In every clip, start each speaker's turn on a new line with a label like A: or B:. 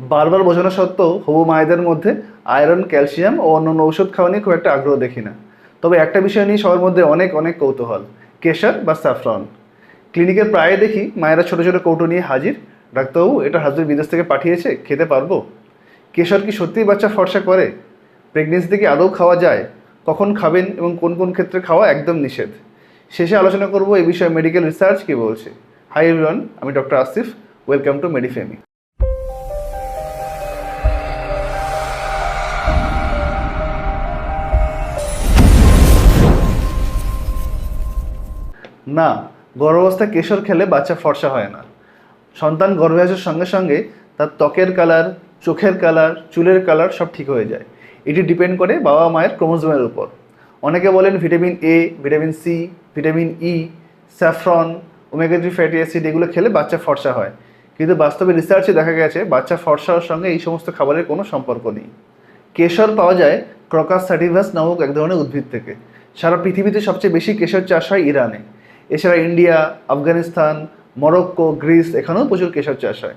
A: বারবার বোঝানো সত্ত্বেও হবু মায়েদের মধ্যে আয়রন, ক্যালসিয়াম ও অন্যান্য ঔষধ খাওয়া নিয়ে খুব একটা আগ্রহ দেখি না। তবে একটা বিষয় নিয়ে সবার মধ্যে অনেক অনেক কৌতূহল, কেশর বা স্যাফরন। ক্লিনিকে প্রায় দেখি মায়েরা ছোটো ছোটো কৌটো নিয়ে হাজির। ডাক্তারবাবু, এটা হাজবেন্ড বিদেশ থেকে পাঠিয়েছে, খেতে পারব? কেশর কি সত্যিই বাচ্চা ফর্সা করে? প্রেগনেন্সিতে কি আদৌ খাওয়া যায়? কখন খাবেন এবং কোন কোন ক্ষেত্রে খাওয়া একদম নিষেধ? শেষে আলোচনা করব এই বিষয়ে মেডিকেল রিসার্চ কি বলছে। হাই এভরিওয়ান আমি doctor Asif welcome to Medifemi না গর্ভাবস্থায় কেশর খেলে বাচ্চা ফর্সা হয় না। সন্তান গর্ভে আসার সঙ্গে সঙ্গে তার ত্বকের কালার চোখের কালার চুলের কালার সব ঠিক হয়ে যায়। এটি ডিপেন্ড করে বাবা মায়ের ক্রোমোজোমের উপর। অনেকে বলেন vitamin A vitamin C vitamin E saffron omega three fatty acid এগুলো খেলে বাচ্চা ফর্সা হয়। কিন্তু বাস্তবে রিসার্চে দেখা গেছে, বাচ্চা ফর্সা হওয়ার সঙ্গে এই সমস্ত খাবারের কোনো সম্পর্ক নেই। কেশর পাওয়া যায় ক্রকাস স্যাটিভাস নামক এক ধরনের উদ্ভিদ থেকে। সারা পৃথিবীতে সবচেয়ে বেশি কেশর চাষ হয় ইরানে। এছাড়া ইন্ডিয়া, আফগানিস্তান, মরক্কো, গ্রিস, এখানেও প্রচুর কেশর চাষ হয়।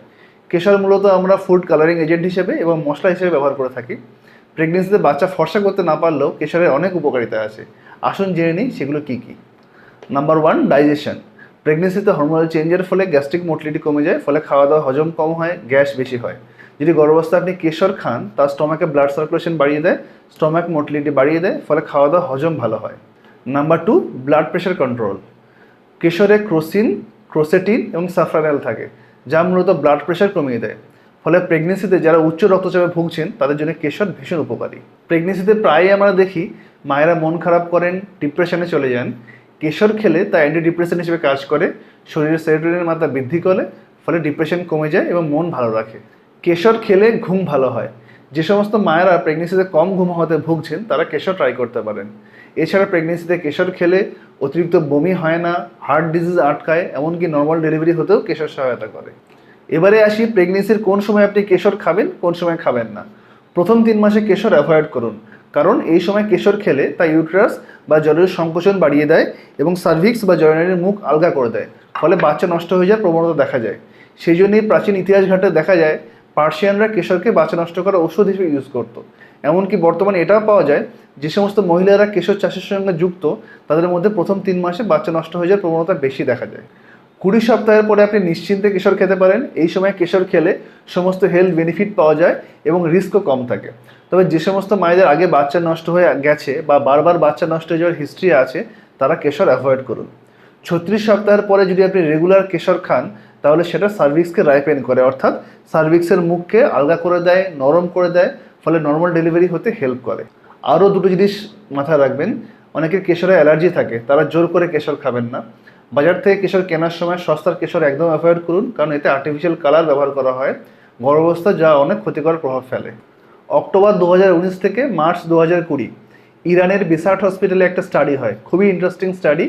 A: কেশর মূলত আমরা ফুড কালারিং এজেন্ট হিসেবে এবং মশলা হিসেবে ব্যবহার করে থাকি। প্রেগনেন্সিতে বাচ্চা ফর্সা করতে না পারলেও কেশরের অনেক উপকারিতা আছে। আসুন জেনে নিই সেগুলো কী কী। নাম্বার ওয়ান ডাইজেশন প্রেগনেন্সিতে হরমোনাল চেঞ্জের ফলে গ্যাস্ট্রিক মোটিলিটি কমে যায়, ফলে খাওয়া দাওয়া হজম কম হয়, গ্যাস বেশি হয়। যদি গর্ভাবস্থায় আপনি কেশর খান, তার স্টমাকে ব্লাড সার্কুলেশন বাড়িয়ে দেয় স্টমাক মোটিলিটি বাড়িয়ে দেয়, ফলে খাওয়া দাওয়া হজম ভালো হয়। Number two blood pressure control কেশরে crocin, crocetin এবং সাফরানেল থাকে, যা মূলত ব্লাড প্রেশার কমিয়ে দেয়। ফলে প্রেগনেন্সিতে যারা উচ্চ রক্তচাপে ভুগছেন, তাদের জন্য কেশর ভীষণ উপকারী। প্রেগনেন্সিতে প্রায়ই আমরা দেখি, মায়েরা মন খারাপ করেন ডিপ্রেশনে চলে যান। কেশর খেলে তা অ্যান্টি ডিপ্রেশন হিসেবে কাজ করে, শরীরের সেরোটোনিনের মাত্রা বৃদ্ধি করে, ফলে ডিপ্রেশন কমে যায় এবং মন ভালো রাখে। কেশর খেলে ঘুম ভালো হয়। যে সমস্ত মায়েরা প্রেগনেন্সিতে কম ঘুম হতে ভুগছেন, তারা কেশর ট্রাই করতে পারেন। এছাড়া প্রেগনেন্সিতে কেশর খেলে অতিরিক্ত বমি হয় না হার্ট ডিজিজ আটকায়, এমনকি নর্মাল ডেলিভারি হতেও কেশর সহায়তা করে। এবারে আসি প্রেগনেন্সির কোন সময় আপনি কেশর খাবেন, কোন সময় খাবেন না। প্রথম তিন মাসে কেশর অ্যাভয়েড করুন, কারণ এই সময় কেশর খেলে তা ইউট্রাস বা জলের সংকোচন বাড়িয়ে দেয় এবং সার্ভিক্স বা জয়নারির মুখ আলগা করে দেয়, ফলে বাচ্চা নষ্ট হয়ে যাওয়ার প্রবণতা দেখা যায়। সেই জন্যই প্রাচীন ইতিহাস ঘাটে দেখা যায় পার্সিয়ানরা কেশরকে বাচ্চা নষ্ট করার ওষুধ হিসেবে ইউজ করতো। এমনকি বর্তমানে এটাও পাওয়া যায়, যে সমস্ত মহিলারা কেশর চাষের সঙ্গে যুক্ত, তাদের মধ্যে প্রথম তিন মাসে বাচ্চা নষ্ট হয়ে যাওয়ার প্রবণতা বেশি দেখা যায়। কুড়ি সপ্তাহের পরে আপনি নিশ্চিন্তে কেশর খেতে পারেন, এই সময় কেশর খেলে সমস্ত হেলথ বেনিফিট পাওয়া যায় এবং রিস্কও কম থাকে। তবে যে সমস্ত মায়েদের আগে বাচ্চা নষ্ট হয়ে গেছে বা বারবার বাচ্চা নষ্ট হয়ে যাওয়ার হিস্ট্রি আছে, তারা কেশর অ্যাভয়েড করুন। ছত্রিশ সপ্তাহের পরে যদি আপনি রেগুলার কেশর খান তাহলে সেটা সার্ভিক্সকে রাইপেন করে, অর্থাৎ সার্ভিক্সের মুখকে আলগা করে দেয়, নরম করে দেয়, ফলে নর্মাল ডেলিভারি হতে হেল্প করে। আরও দুটো জিনিস মাথায় রাখবেন অনেকের কেশরে অ্যালার্জি থাকে, তারা জোর করে কেশর খাবেন না। বাজার থেকে কেশর কেনার সময় সস্তার কেশর একদম অ্যাভয়েড করুন, কারণ এতে আর্টিফিশিয়াল কালার ব্যবহার করা হয়। গর্ভাবস্থা যা অনেক ক্ষতিকর প্রভাব ফেলে। অক্টোবর দু হাজার উনিশ থেকে মার্চ দু ইরানের বিসার্ট হসপিটালে একটা স্টাডি হয়, খুবই ইন্টারেস্টিং স্টাডি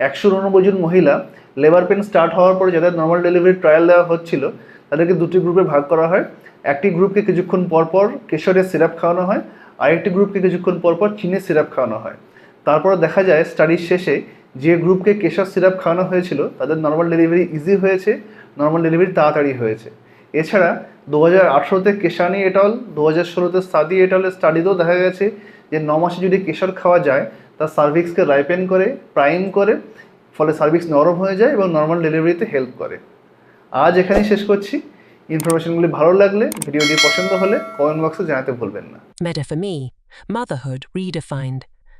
A: একশো উননব্বই জন মহিলা লেবার পেন স্টার্ট হওয়ার পরে যাদের নর্মাল ডেলিভারি ট্রায়াল দেওয়া হচ্ছিল, তাদেরকে দুটি গ্রুপে ভাগ করা হয়। একটি গ্রুপকে কিছুক্ষণ পর পর কেশরের সিরাপ খাওয়ানো হয় আরেকটি গ্রুপকে কিছুক্ষণ পর পর চিনের সিরাপ খাওয়ানো হয়। তারপরে দেখা যায় স্টাডির শেষে যে গ্রুপকে কেশর সিরাপ খাওয়ানো হয়েছিল, তাদের নর্মাল ডেলিভারি ইজি হয়েছে নর্মাল ডেলিভারি তাড়াতাড়ি হয়েছে। এছাড়া দু হাজার আঠেরোতে কেশানি এটল দু হাজার ষোলোতে সাদি এটলের স্টাডিতেও দেখা গেছে যে, ন মাসে যদি কেশর খাওয়া যায় তা সার্ভিক্সকে রাইপেন করে প্রাইম করে, ফলে সার্ভিক্স নরম হয়ে যায় এবং নর্মাল ডেলিভারিতে হেল্প করে। আজ এখানেই শেষ করছি। ইনফরমেশনগুলি ভালো লাগলে ভিডিওটি পছন্দ হলে কমেন্ট বক্সে জানাতে ভুলবেন না.